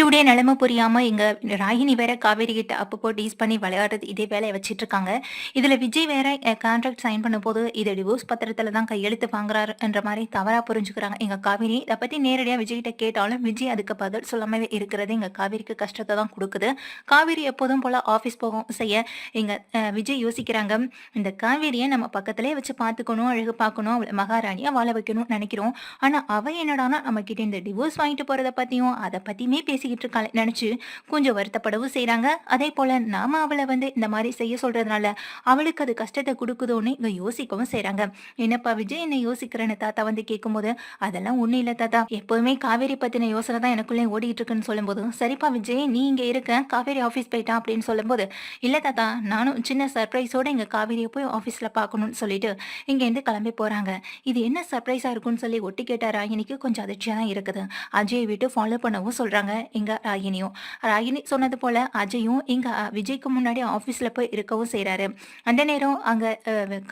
காவேரியுடைய நிலைமை புரியாம இங்க ராகினி வேற காவேரி கிட்ட அப்பப்போ டீஸ் பண்ணி விளையாடுறது இதே வேலையை வச்சிட்டு இருக்காங்க. இதுல விஜய் வேற கான்ட்ராக்ட் சைன் பண்ணும்போது இது டிவோர்ஸ் பத்திரத்துல தான் கையெழுத்து வாங்குறாரு என்ற மாதிரி தவறா புரிஞ்சுக்கிறாங்க. எங்க காவேரி இதை பத்தி நேரடியா விஜய் கிட்ட கேட்டாலும் விஜய் அதுக்கு பதில் சொல்லாமவே இருக்கிறது. எங்க காவேரிக்கு கஷ்டத்தை தான் கொடுக்குது. காவேரி எப்போதும் போல ஆபீஸ் போகும் செய்ய எங்க விஜய் யோசிக்கிறாங்க. இந்த காவேரியை நம்ம பக்கத்திலே வச்சு பார்த்துக்கணும் அழகு பார்க்கணும் அவளை மகாராணியா வாழ வைக்கணும்னு நினைக்கிறோம். ஆனா அவ என்னடானா நம்ம கிட்ட இந்த டிவோர்ஸ் வாங்கிட்டு போறதை பத்தியும் அதை பத்தியுமே பேசிக்கிட்டு இருக்காள். நினைச்சு கொஞ்சம் வருத்தப்படவும் செய்யறாங்க அதே போல நாம அவளை வந்து இந்த மாதிரி செய்ய சொல்றதுனால அவளுக்கு அது கஷ்டத்தை கொடுக்குதோன்னு இங்க யோசிக்கவும் செய்யறாங்க என்னப்பா விஜய் என்ன யோசிக்கிறேன்னு தாத்தா வந்து கேட்கும்போது அதெல்லாம் ஒண்ணும் இல்ல தாத்தா. எப்போதுமே காவேரி பத்தின யோசனை தான் எனக்குள்ளே ஓடிட்டு இருக்குன்னு சொல்லும்போது சரிப்பா விஜய் நீ இங்க இருக்க. காவேரி ஆஃபீஸ் போயிட்டா? அப்படின்னு சொல்லும்போது இல்ல தாத்தா நானும் சின்ன சர்ப்ரைஸோட இங்க காவேரியை போய் ஆஃபீஸ்ல பார்க்கணும்னு சொல்லிட்டு இங்க இருந்து கிளம்பி போறாங்க. இது என்ன சர்ப்ரைஸா இருக்கும்னு சொல்லி ஒட்டி கேட்ட ராகினிக்கு கொஞ்சம் அதிர்ச்சியா தான் இருக்குது. அஜயை விட்டு ஃபாலோ பண்ணவும் சொல்றாங்க. இங்க ராகினியும் ராகினி சொன்னது போல அஜயும் இங்க விஜய்க்கு முன்னாடி ஆஃபீஸ்ல போய் இருக்கவும் செய்யறாரு அந்த நேரம் அங்க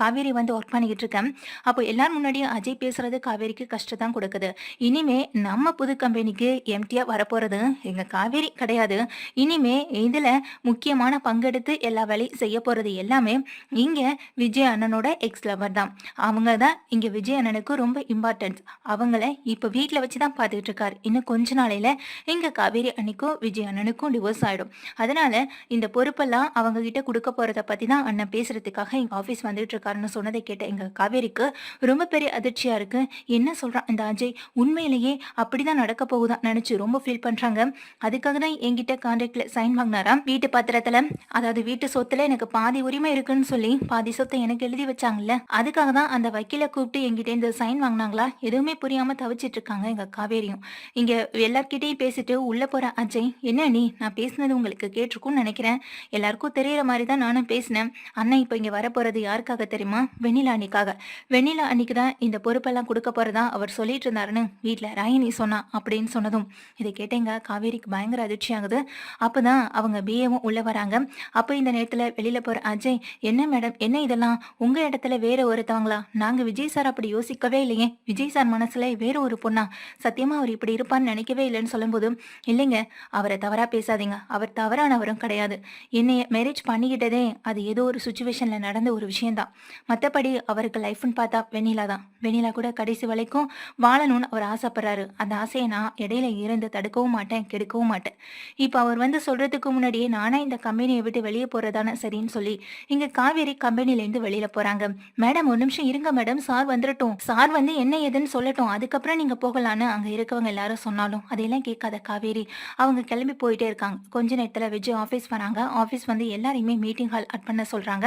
காவேரி வந்து ஒர்க் பண்ணிக்கிட்டு இருக்கேன். அப்போ எல்லாரும் முன்னாடியும் அஜய் பேசுறது காவேரிக்கு கஷ்டம் தான் கொடுக்குது. இனிமே நம்ம புது கம்பெனிக்கு எம்டியா வரப்போறது எங்க காவேரி கிடையாது. இனிமே இதுல முக்கியமான பங்கெடுத்து எல்லா வேலையும் செய்ய போறது எல்லாமே இங்க விஜய் அண்ணனோட எக்ஸ் லவர் தான். அவங்க தான் இங்க விஜய் அண்ணனுக்கு ரொம்ப இம்பார்ட்டன்ஸ் அவங்கள இப்ப வீட்டுல வச்சு தான் பார்த்துட்டு இருக்காரு. இன்னும் கொஞ்ச நாளையில இங்க காவேரி அன்னைக்கும் விஜய் அண்ணனுக்கும் டிவோர்ஸ் ஆயிடும். அதனால இந்த பொறுப்பெல்லாம் அவங்க கிட்ட கொடுக்க போகிறத பத்தி தான் அண்ணன் பேசுறதுக்காக எங்க ஆபீஸ் வந்துட்டு இருக்காருன்னு சொன்னதை கேட்ட எங்க காவேரிக்கு ரொம்ப பெரிய அதிர்ச்சியா இருக்கு. என்ன சொல்றான் இந்த அஜய்? உண்மையிலேயே அப்படிதான் நடக்க போகுதா நினைச்சு ரொம்ப ஃபீல் பண்றாங்க. அதுக்காக தான் என்கிட்ட கான்ட்ராக்ட்ல சைன் வாங்கினாராம் வீட்டு பத்திரத்துல அதாவது வீட்டு சொத்துல எனக்கு பாதி உரிமை இருக்குன்னு சொல்லி பாதி சொத்தை எனக்கு எழுதி வச்சாங்கல்ல. அதுக்காக தான் அந்த வக்கீல கூப்பிட்டு என்கிட்ட இந்த சைன் வாங்கினாங்களா? எதுவுமே புரியாம தவிச்சிட்டு இருக்காங்க எங்க காவேரியும். இங்க எல்லார்கிட்டையும் பேசிட்டு உள்ள போற அஜய். என்ன நீ? நான் பேசினது உங்களுக்கு கேட்டிருக்கும்னு நினைக்கிறேன். எல்லாருக்கும் தெரியற மாதிரி தான் நானும் பேசினேன். அண்ணன் இப்போ இங்க வரப்போறது யாருக்காக தெரியுமா? வெண்ணிலா அன்னிக்காக. வெண்ணிலா அன்னிக்கு தான் இந்த பொறுப்பெல்லாம் கொடுக்க போறதா அவர் சொல்லிட்டு இருந்தாருன்னு வீட்ல ராயினி சொன்னா அப்படின்னு சொன்னதும். இதை கேட்டேங்க. காவேரிக்கு பயங்கர அதிர்ச்சி ஆகுது. அப்பதான் அவங்க பிஏவும் உள்ள வராங்க. அப்போ இந்த நேரத்துல வெளியில போற அஜய் என்ன மேடம்? என்ன இதெல்லாம்? உங்க இடத்துல வேற ஒருத்தவங்களா? நாங்க விஜய் சார் அப்படி யோசிக்கவே இல்லையே. விஜய் சார் மனசுல வேற ஒரு பொண்ணா? சத்தியமா அவர் இப்படி இருப்பான்னு நினைக்கவே இல்லைன்னு சொல்லும்போது இல்லைங்க அவரை தவறா பேசாதீங்க. அவர் தவறானவரும் கிடையாது. என்னைய மேரேஜ் பண்ணிக்கிட்டதே அது ஏதோ ஒரு சுச்சுவேஷன்ல நடந்த ஒரு விஷயம்தான். மற்றபடி அவருக்கு லைஃப்னு பார்த்தா வெண்ணிலா தான். வெண்ணிலா கூட கடைசி வரைக்கும் வாழணும்னு அவர் ஆசைப்படுறாரு. அந்த ஆசையை நான் இடையில இருந்து தடுக்கவும் மாட்டேன் கெடுக்கவும் மாட்டேன். இப்போ அவர் வந்து சொல்றதுக்கு முன்னாடியே நானே இந்த கம்பெனியை விட்டு வெளியே போறதானே சரின்னு சொல்லி இங்க காவேரி கம்பெனிலேருந்து வெளியில் வெளியில போறாங்க. மேடம் ஒரு நிமிஷம் இருங்க மேடம் சார் வந்துடட்டும் சார் வந்து என்ன ஏதுன்னு சொல்லட்டும். அதுக்கப்புறம் நீங்க போகலான்னு அங்க இருக்கவங்க எல்லாரும் சொன்னாலும் அதையெல்லாம் கேட்காத காவேரி. அவங்க கிளம்பி போயிட்டே இருக்காங்க. கொஞ்ச நேரத்தில் விஜய் ஆஃபீஸ் வராங்க. ஆஃபீஸ் வந்து எல்லாரையுமே மீட்டிங் ஹால் அட் பண்ண சொல்கிறாங்க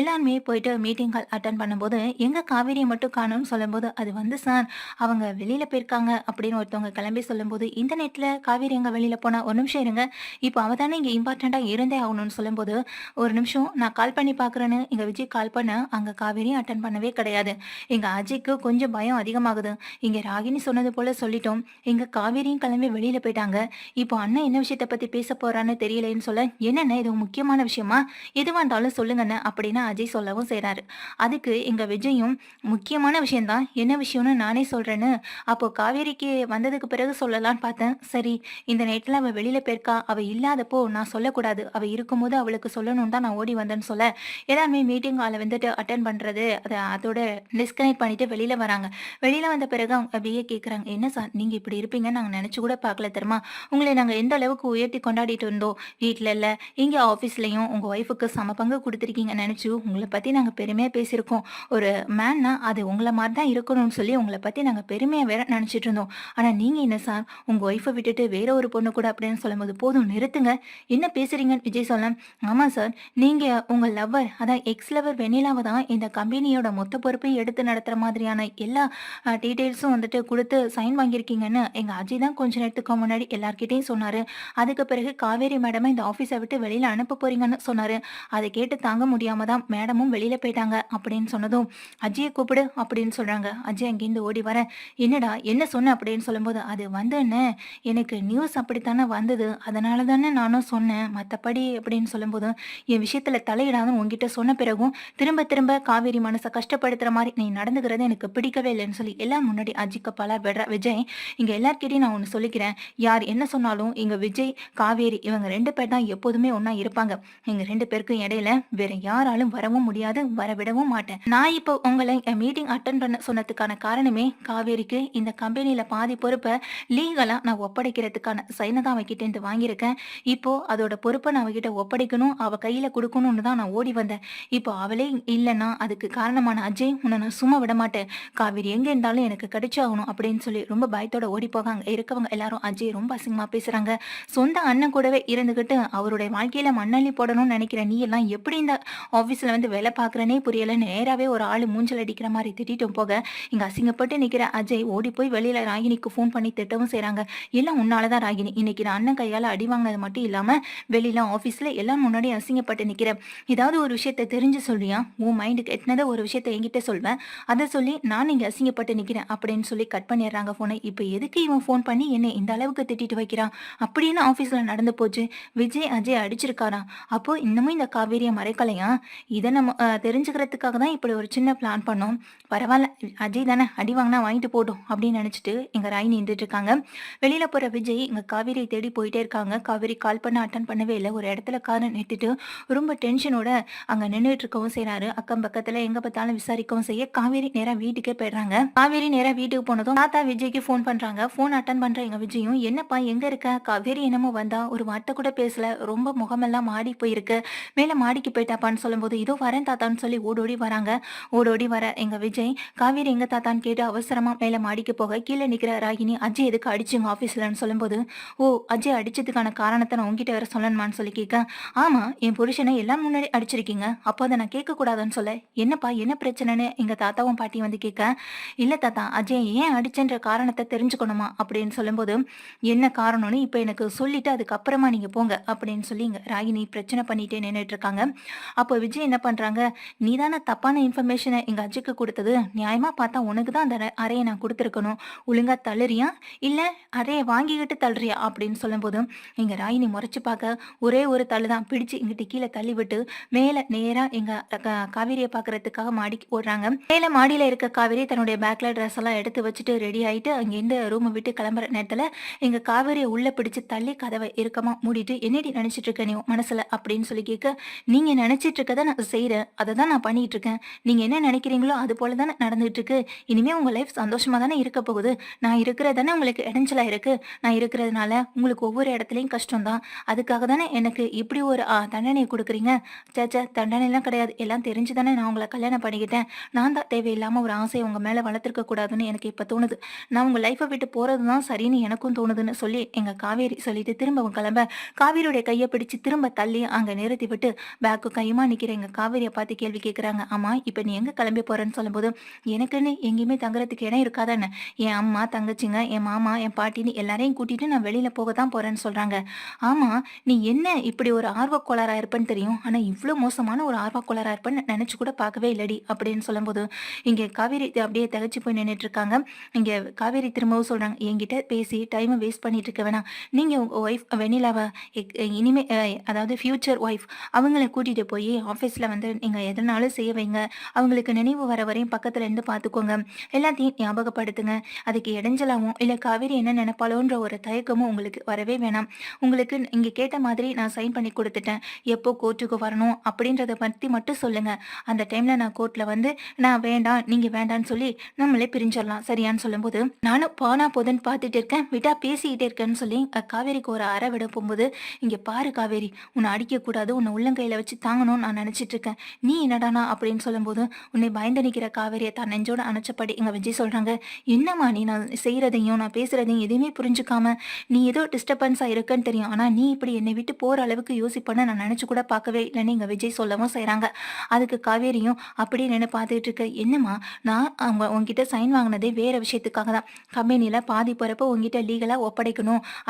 எல்லாருமே போயிட்டு மீட்டிங் ஹால் அட்டன் பண்ணும்போது எங்கள் காவேரியை மட்டும் காணும்னு சொல்லும்போது அது வந்து சார் அவங்க வெளியில் போயிருக்காங்க அப்படின்னு ஒருத்தவங்க கிளம்பி சொல்லும்போது இந்த நேரத்தில் காவேரி எங்கே வெளியில் போனால் ஒரு நிமிஷம் இருங்க. இப்போ அவ தானே இங்கே இம்பார்ட்டண்ட்டாக இருந்தே ஆகணும்னு சொல்லும்போது ஒரு நிமிஷம் நான் கால் பண்ணி பார்க்குறேன்னு இங்கே விஜய் கால் பண்ண அங்கே காவேரியும் அட்டன் பண்ணவே கிடையாது. எங்கள் அஜய்க்கு கொஞ்சம் பயம் அதிகமாகுது. இங்கே ராகினி சொன்னது போல் சொல்லிட்டோம். எங்கள் காவேரியும் கிளம்பி வெளியில் போயிட்டாங்க. இப்போ அண்ணன் என்ன விஷயத்த பத்தி பேச போறான்னு தெரியலைன்னு சொல்ல என்னென்ன இது முக்கியமான விஷயமா? எதுவா இருந்தாலும் சொல்லுங்கண்ணே அப்படின்னு அஜய் சொல்லவும் செய்கிறாரு அதுக்கு எங்க விஜயும் முக்கியமான விஷயம்தான். என்ன விஷயம்னு நானே சொல்றேன்னு. அப்போ காவேரிக்கு வந்ததுக்கு பிறகு சொல்லலான்னு பார்த்தேன். சரி இந்த நேரத்துல அவ வெளியில போயிருக்கா. அவ இல்லாதப்போ நான் சொல்லக்கூடாது. அவ இருக்கும்போது அவளுக்கு சொல்லணும் தான் நான் ஓடி வந்தேன்னு சொல்ல எல்லாருமே மீட்டிங் ஹாலை வந்துட்டு அட்டன் பண்றது அதை அதோட டிஸ்கனெக்ட் பண்ணிட்டு வெளியில வராங்க. வெளியில வந்த பிறகு அவங்க அப்படியே கேக்குறாங்க என்ன சார் நீங்க இப்படி இருப்பீங்கன்னு நாங்க நினைச்சு கூட பார்க்கல தெரியுமா? உங்களை நாங்கள் எந்த அளவுக்கு உயர்த்தி கொண்டாடிட்டு இருந்தோம்? வீட்டில் இல்லை இங்கே ஆஃபீஸ்லையும் உங்கள் ஒய்ஃபுக்கு சம பங்கு கொடுத்துருக்கீங்க நினச்சி உங்களை பற்றி நாங்கள் பெருமையாக பேசியிருக்கோம். ஒரு மேன்னா அது உங்களை மாதிரி தான் இருக்கணும்னு சொல்லி உங்களை பற்றி நாங்கள் பெருமையாக வேற நினச்சிட்டு இருந்தோம். ஆனால் நீங்கள் என்ன சார் உங்கள் ஒய்ஃபை விட்டுட்டு வேற ஒரு பொண்ணு கூட அப்படின்னு சொல்லும்போது போதும் நிறுத்துங்க. என்ன பேசுறீங்கன்னு விஜய் சொல்ல ஆமாம் சார் நீங்கள் உங்கள் லவ்வர் அதான் எக்ஸ் லவர் வெண்ணிலாவை தான் இந்த கம்பெனியோட மொத்த பொறுப்பையும் எடுத்து நடத்துகிற மாதிரியான எல்லா டீட்டெயில்ஸும் வந்துட்டு கொடுத்து சைன் வாங்கியிருக்கீங்கன்னு எங்கள் அஜய் தான் கொஞ்ச நேரத்துக்கு முன்னாடி சார்கிட்டையும் சொன்னாரு. அதுக்கு பிறகு காவேரி மேடமை இந்த ஆஃபீஸை விட்டு வெளியில அனுப்ப போறீங்கன்னு சொன்னாரு. அதை கேட்டு தாங்க முடியாம தான் மேடமும் வெளியில போயிட்டாங்க அப்படின்னு சொன்னதும் அஜயை கூப்பிடு அப்படின்னு சொல்றாங்க. அஜய் அங்கேருந்து ஓடி வர. என்னடா என்ன சொன்ன? அப்படின்னு சொல்லும்போது அது வந்து என்ன எனக்கு நியூஸ் அப்படித்தானே வந்தது. அதனால தானே நானும் சொன்னேன். மற்றபடி அப்படின்னு சொல்லும்போது என் விஷயத்துல தலையிடாதுன்னு உங்ககிட்ட சொன்ன பிறகும் திரும்ப திரும்ப காவேரி மனசை கஷ்டப்படுத்துற மாதிரி நீ நடந்துக்கிறது எனக்கு பிடிக்கவே இல்லைன்னு சொல்லி எல்லாம் முன்னாடி அஜிக்கு பல விடுற விஜய் இங்க எல்லார்கிட்டையும் நான் ஒன்று சொல்லிக்கிறேன். யார் என்ன என்ன சொன்னாலும் இங்க விஜய், காவேரி இவங்க ரெண்டு பேர் தான் எப்போதுமே ஒன்னா இருப்பாங்க. இங்க ரெண்டு பேருக்கும் இடையில வேற யாராலும் வரவும் முடியாது, வரவிடவும் மாட்டேன். நான் இப்போ உங்களை என் மீட்டிங் அட்டன் பண்ண சொன்னதுக்கான காரணமே, காவேரிக்கு இந்த கம்பெனியில பாதி பொறுப்பை லீகலா நான் ஒப்படைக்கிறதுக்கான சைனை தான் அவகிட்டேருந்து வாங்கியிருக்கேன். இப்போ அதோட பொறுப்பை நான் அவகிட்ட ஒப்படைக்கணும், அவ கையில கொடுக்கணும்னு தான் நான் ஓடி வந்தேன். இப்போ அவளே இல்லைன்னா அதுக்கு காரணமான அஜய், உன்னை நான் சும்மா விட மாட்டேன் காவேரி எங்க இருந்தாலும் எனக்கு கிடைச்சாகணும் அப்படின்னு சொல்லி ரொம்ப பயத்தோட ஓடி போகாங்க இருக்கவங்க எல்லாரும் அஜய் ரொம்ப அசிங்கமா பேசுறாங்க. சொந்த அண்ணன் கூடவே இருந்துகிட்டு அவருடைய வாழ்க்கையில மண்ணள்ளி போடணும்னு நினைக்கிற நீ எல்லாம் எப்படி இந்த ஆஃபீஸ்ல வந்து வேலை பார்க்குறனே புரியலன்னு நேராவே ஒரு ஆளு மூஞ்சல் அடிக்கிற மாதிரி திட்டிட்டு போக, இங்க அசிங்கப்பட்டு நிக்கிற அஜய் ஓடி போய் வெளியில ராகினிக்கு ஃபோன் பண்ணி திட்டவும் செய்கிறாங்க எல்லாம் உன்னால தான் ராகினி. இன்னைக்கு நான் அண்ணன் கையால அடி வாங்கினது மட்டும் இல்லாம, வெளியில ஆஃபீஸில் எல்லாம் முன்னாடி அசிங்கப்பட்டு நிக்கிற. ஏதாவது ஒரு விஷயத்த தெரிஞ்சு சொல்லியா உன் மைண்டுக்கு எட்டுனத ஒரு விஷயத்த என்கிட்ட சொல்வேன். அதை சொல்லி நான் இங்க அசிங்கப்பட்டு நிக்கிறேன் அப்படின்னு சொல்லி கட் பண்ணிடுறாங்க ஃபோனை. இப்ப எதுக்கு இவன் ஃபோன் பண்ணி என்னை இந்த அளவுக்கு திட்டிட்டு வைக்கிறா அப்படின்னு ஆஃபீஸ்ல நடந்து போச்சு. விஜய் அஜய் அடிச்சிருக்காராம். அப்போ இன்னமும் இந்த காவேரிய மறைக்கலையா? இதை நம்ம தெரிஞ்சுக்கிறதுக்காக தான் இப்படி ஒரு சின்ன பிளான் பண்ணோம். பரவாயில்ல அஜய் தானே அடி வாங்கினா வாங்கிட்டு போட்டோம் அப்படின்னு நினைச்சிட்டு எங்க ராய் நின்றுட்டு இருக்காங்க. வெளியில போற விஜய் இங்க காவேரியை தேடி போயிட்டே இருக்காங்க. காவேரி கால் பண்ண அட்டன் பண்ணவே இல்லை ஒரு இடத்துல காரை நிறுத்திட்டு ரொம்ப டென்ஷனோட அங்க நின்றுட்டு இருக்கவும் செய்றாரு. அக்கம் பக்கத்துல எங்க பார்த்தாலும் விசாரிக்கவும் செய்ய, காவேரி நேரம் வீட்டுக்கே போயிடுறாங்க. காவேரி நேராக வீட்டுக்கு போனதும் தாத்தா விஜய்க்கு ஃபோன் பண்றாங்க. ஃபோன் அட்டன் பண்ற எங்க விஜயும், என்னப்பா எங்க இருக்க? காவேரி என்னமோ வந்தா, ஒரு வார்த்தை கூட பேசல. ரொம்ப முகமெல்லாம் மாடி போயிருக்கு. மேல மாடிக்கு போயிட்டாப்பான்னு சொல்லும்போது, இதோ வரேன் தாத்தான்னு சொல்லி ஓடோடி வராங்க. ஓடோடி வர எங்க விஜய், காவேரி எங்க தாத்தான்னு கேட்டு அவசரமா மேல மாடிக்கு போக, கீழே நிக்கிற ராகினி, அஜய் எதுக்கு அடிச்சுங்க ஆஃபீஸ்லன்னு சொல்லும்போது, ஓ அஜய் அடிச்சதுக்கான காரணத்தை நான் உங்ககிட்ட வேற சொல்லணுமான்னு சொல்லி கேட்க, ஆமா என் புருஷனை எல்லாம் முன்னாடி அடிச்சிருக்கீங்க. அப்போ அதை நான் கேட்கக்கூடாதுன்னு சொல்ல, என்னப்பா என்ன பிரச்சனைன்னு எங்க தாத்தாவும் பாட்டியும் வந்து கேட்க, இல்ல தாத்தா அஜய் ஏன் அடிச்சன்ற காரணத்தை தெரிஞ்சுக்கணுமா அப்படின்னு சொல்லும்போது, என்ன காரணம்னு இப்ப எனக்கு சொல்லிட்டு அதுக்கப்புறமா நீங்க போங்க அப்படின்னு சொல்லி இங்கே ராகினி பிரச்சனை பண்ணிட்டே நின்னுட்டு இருக்காங்க. அப்போ விஜய் என்ன பண்றாங்க, நீ தானே தப்பான இன்ஃபர்மேஷனை எங்க அஜிக்கு கொடுத்தது நியாயமா பார்த்தா உனக்கு தான் அந்த அறையை நான் கொடுத்துருக்கணும் ஒழுங்கா தள்ளுறியா? இல்லை அறைய வாங்கிக்கிட்டு தள்ளுறியா? அப்படின்னு சொல்லும்போது, இங்க ராகினி முறைச்சு பார்க்க, ஒரே ஒரு தள்ளு தான் பிடிச்சு இங்கிட்டு கீழே தள்ளி விட்டு, மேல நேரா எங்க க பார்க்கறதுக்காக மாடிக்கு ஓடுறாங்க. மேல மாடியில இருக்க காவேரி தன்னுடைய பேக்ல ட்ரெஸ் எல்லாம் எடுத்து வச்சுட்டு ரெடி ஆயிட்டு அங்கேருந்து ரூமை விட்டு கிளம்புற நேரத்துல, எங்க அவரே உள்ள பிடிச்சு தள்ளி கதவை இறுக்கமா மூடிட்டு, என்னடி நினைச்சிட்டு இருக்க நீ மனசுல அப்படின்னு சொல்லி கேட்க, நீங்க நினைச்சிட்டு இருக்கதை நான் செய்யறேன் அதை தான் நான் பண்ணிட்டு இருக்கேன். நீங்க என்ன நினைக்கிறீங்களோ அது போல தானே நடந்துட்டு இருக்கு. இனிமே உங்க லைஃப் சந்தோஷமா தானே இருக்க போகுது. நான் இருக்கிறது தானே உங்களுக்கு இடைஞ்சலா இருக்கு. நான் இருக்கிறதுனால உங்களுக்கு ஒவ்வொரு இடத்துலயும் கஷ்டம் தான். அதுக்காக தானே எனக்கு இப்படி ஒரு தண்டனை கொடுக்குறீங்க குடுக்குறீங்க. தண்டனை எல்லாம் தண்டனைலாம் கிடையாது. எல்லாம் தெரிஞ்சு தானே நான் உங்களை கல்யாணம் பண்ணிக்கிட்டேன். நான் தான் தேவையில்லாம ஒரு ஆசையை உங்க மேல வளர்த்துருக்க கூடாதுன்னு எனக்கு இப்ப தோணுது. நான் உங்க லைஃபை விட்டு போறது தான் சரின்னு எனக்கும் தோணுதுன்னு சொல்லி எங்க காவேரி சொல்லிட்டு திரும்பவும் கிளம்ப, காவேரியுடைய கையை பிடிச்சு திரும்ப தள்ளி அங்க நிறுத்தி விட்டு, பேக்கு கையுமா நிக்கிற எங்க காவேரியை பார்த்து கேள்வி கேட்குறாங்க. ஆமா இப்ப நீ எங்க கிளம்பி போறன்னு சொல்லும்போது, எனக்குன்னு எங்கேயுமே தங்குறதுக்கு இடம் இருக்காதானே என் அம்மா, தங்கச்சிங்க, என் மாமா, என் பாட்டின்னு எல்லாரையும் கூட்டிட்டு நான் வெளியில போக தான் போறேன்னு சொல்றாங்க. ஆமா நீ என்ன இப்படி ஒரு ஆர்வக் கோளாறா தெரியும். ஆனா இவ்வளவு மோசமான ஒரு ஆர்வக் கோளாறா இருப்பன்னு நினைச்சு கூட பார்க்கவே இல்லடி அப்படின்னு சொல்லும்போது, இங்க காவேரி அப்படியே தகச்சு போய் நின்னுட்டு இருக்காங்க. இங்க காவேரி திரும்பவும் சொல்றாங்க, என்கிட்ட பேசி டைம வேஸ்ட் பண்ணிட்டு இருக்க வேணாம். நீங்க உங்க ஒய்ஃப் வெண்ணிலாவ எக் இனிமே அதாவது ஃபியூச்சர் ஒய்ஃப் அவங்கள கூட்டிட்டு போய் ஆஃபீஸ்ல வந்து நீங்க எதனாலும் செய்ய வைங்க. அவங்களுக்கு நினைவு வர வரையும் பக்கத்துல இருந்து பார்த்துக்கோங்க. எல்லாத்தையும் ஞாபகப்படுத்துங்க. அதுக்கு இடைஞ்சலாவும், இல்ல காவேரி என்ன நினைப்பாளோன்ற ஒரு தயக்கமும் உங்களுக்கு வரவே வேணாம். உங்களுக்கு இங்க கேட்ட மாதிரி நான் சைன் பண்ணி கொடுத்துட்டேன் எப்போ கோர்ட்டுக்கு வரணும் அப்படின்றத பத்தி மட்டும் சொல்லுங்க. அந்த டைம்ல நான் கோர்ட்ல வந்து நான் வேண்டாம், நீங்க வேண்டான்னு சொல்லி நம்மளே பிரிஞ்சிடலாம். சரியான்னு சொல்லும்போது, நானும் போனா போதுன்னு பார்த்துட்டு இருக்கேன். விட்டா பேசிக்கிட்டே இருக்கேன்னு சொல்லி காவேரிக்கு ஒரு அறை விட போகும்போது, இங்க பாரு காவேரி உன்னை அடிக்கக்கூடாது. உன்னை உள்ளங்கையில வச்சு தாங்கணும்னு நான் நினைச்சிட்டு இருக்கேன். நீ என்னடானா அப்படின்னு சொல்லும்போது, உன்னை பயந்து நிக்கிற காவேரியை தான் நெஞ்சோட அணைச்சபடி இங்கே விஜய் சொல்றாங்க, என்னம்மா நீ நான் செய்கிறதையும் நான் பேசுறதையும் எதுவுமே புரிஞ்சுக்காம, நீ ஏதோ டிஸ்டர்பன்ஸா இருக்குன்னு தெரியும். ஆனா நீ இப்படி என்னை விட்டு போற அளவுக்கு யோசிப்பேன்னு நான் நினைச்சு கூட பார்க்கவே இல்லைன்னு இங்கே விஜய் சொல்லவும் செய்கிறாங்க அதுக்கு காவேரியும் அப்படியே நின்று பார்த்துட்டு இருக்க, என்னம்மா நான் அவங்க உங்ககிட்ட சைன் வாங்கினதே வேற விஷயத்துக்காக தான். கம்பெனியில் பாதி போகிறப்ப உங்ககிட்ட லீகலா ஒப்படைக்கணும்.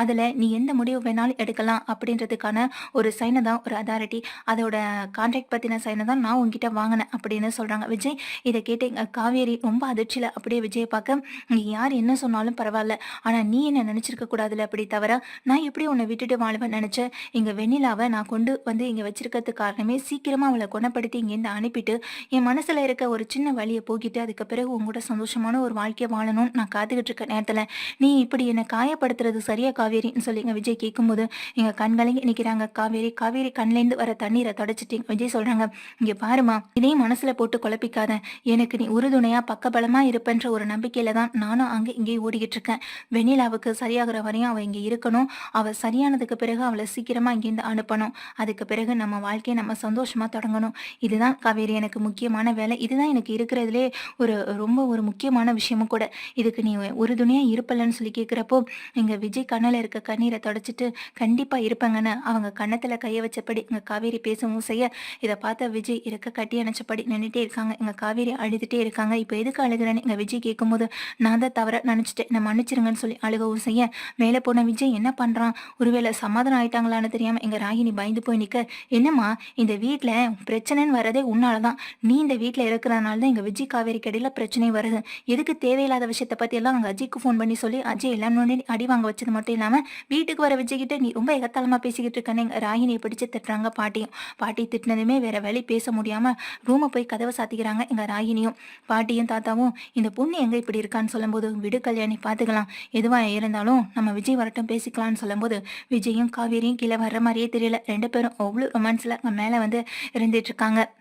அதில் நீ எந்த முடிவு வேணாலும் எடுக்கலாம் அப்படின்றதுக்கான ஒரு சைனை தான் ஒரு அதாரிட்டி. அதோட கான்ட்ராக்ட் பற்றின சைனை தான் நான் உங்ககிட்ட வாங்கினேன் அப்படின்னு சொல்கிறாங்க விஜய் இதை கேட்டு காவேரி ரொம்ப அதிர்ச்சியில் அப்படியே விஜய் பார்க்க, இங்க யார்? என்ன சொன்னாலும் பரவாயில்ல. ஆனால் நீ என்ன நினச்சிருக்க கூடாதுல? அப்படி தவிர நான் எப்படி உன்னை விட்டுட்டு வாழ்வேன் நினச்சேன்? இங்கே வெண்ணிலாவை நான் கொண்டு வந்து இங்கே வச்சிருக்கிறதுக்கு காரணமே சீக்கிரமாக அவளை குணப்படுத்தி இங்கேருந்து அனுப்பிட்டு, என் மனசில் இருக்க ஒரு சின்ன வழியை போக்கிட்டு, அதுக்கு பிறகு உங்களோட கூட சந்தோஷமான ஒரு வாழ்க்கையை வாழணும்னு நான் காத்துக்கிட்டு இருக்க நேரத்தில் நீ இப்படி என்னை காயப்படுத்துறது சரியா காவேரின்னு சொல்லிங்க விஜய் கேட்கும்போது எங்க கண்கலங்கி நிற்கிறாங்க காவேரி காவேரி கண்லேருந்து வர தண்ணீரை தொடச்சிட்டு விஜய் சொல்றாங்க இங்க பாருமா இதையும் மனசுல போட்டு குழப்பிக்காத. எனக்கு நீ உறுதுணையா பக்கபலமாக இருப்பன்ற ஒரு நம்பிக்கையில தான் நானும் அங்க இங்கே ஓடிக்கிட்டு இருக்கேன் வெண்ணிலாவுக்கு சரியாகிற வரையும் அவ இங்க இருக்கணும். அவ சரியானதுக்கு பிறகு அவளை சீக்கிரமா இங்கேருந்து அனுப்பணும். அதுக்கு பிறகு நம்ம வாழ்க்கையை நம்ம சந்தோஷமா தொடங்கணும். இதுதான் காவேரி எனக்கு முக்கியமான வேலை. இதுதான் எனக்கு இருக்கிறதுலே ஒரு ரொம்ப ஒரு முக்கியமான விஷயமும் கூட. இதுக்கு நீ உறுதுணையா இருப்பலன்னு சொல்லி கேட்குறப்போ எங்க விஜய் கண்ணில் இருக்க கண்ணீரை தொடச்சிட்டு கண்டிப்பாக இருப்பேங்கன்னு அவங்க கண்ணத்தில் கையை வச்சபடி இங்கே காவேரி பேசவும் செய்ய இதை பார்த்த விஜய் இருக்க கட்டி அணைச்சபடி நின்றுட்டே இருக்காங்க. இங்கே காவேரி அழுதுட்டே இருக்காங்க. இப்போ எதுக்கு அழுகிறேன்னு இங்கே விஜய் கேட்கும்போது நான் தான் தவற நினச்சிட்டேன். நான் மன்னிச்சிருங்கன்னு சொல்லி அழுகவும் செய்ய மேலே போன விஜய் என்ன பண்ணுறான் ஒருவேளை சமாதானம் ஆயிட்டாங்களான்னு தெரியாமல் எங்கள் ராகினி பயந்து போய் நிற்க என்னம்மா இந்த வீட்டில் பிரச்சனைன்னு வரதே உன்னாலதான். நீ இந்த வீட்டில் இருக்கிறதுனால தான் எங்கள் விஜய் காவேரி கடையில் பிரச்சனை வருது. எதுக்கு தேவையில்லாத விஷயத்தை பற்றி எல்லாம் அங்க அஜய்க்கு ஃபோன் பண்ணி சொல்லி அஜய் எல்லாம் நோண்டி அடி வாங்க வச்சது மட்டும் இல்லாமல் வீட்டுக்கு வர விஜய் நீ ரொம்ப எகத்தாளமாக பேசிக்கிட்டு இருக்கன்னு ராகினியை பிடிச்சி திட்டுறாங்க பாட்டியும். பாட்டி திட்டினதுமே வேற வழி பேச முடியாமல் ரூமை போய் கதவை சாத்திக்கிறாங்க எங்கள் ராகினியும். பாட்டியும் தாத்தாவும் இந்த பொண்ணு எங்கே இப்படி இருக்கான்னு சொல்லும்போது விடு கல்யாணி பார்த்துக்கலாம் எதுவாக இருந்தாலும் நம்ம விஜய் வரட்டும் பேசிக்கலாம்னு சொல்லும்போது விஜயும் காவேரியும் கீழே வர்ற மாதிரியே தெரியல. ரெண்டு பேரும் அவ்வளோ ரொமான்ஸில் மேலே வந்து இருந்துட்டு இருக்காங்க.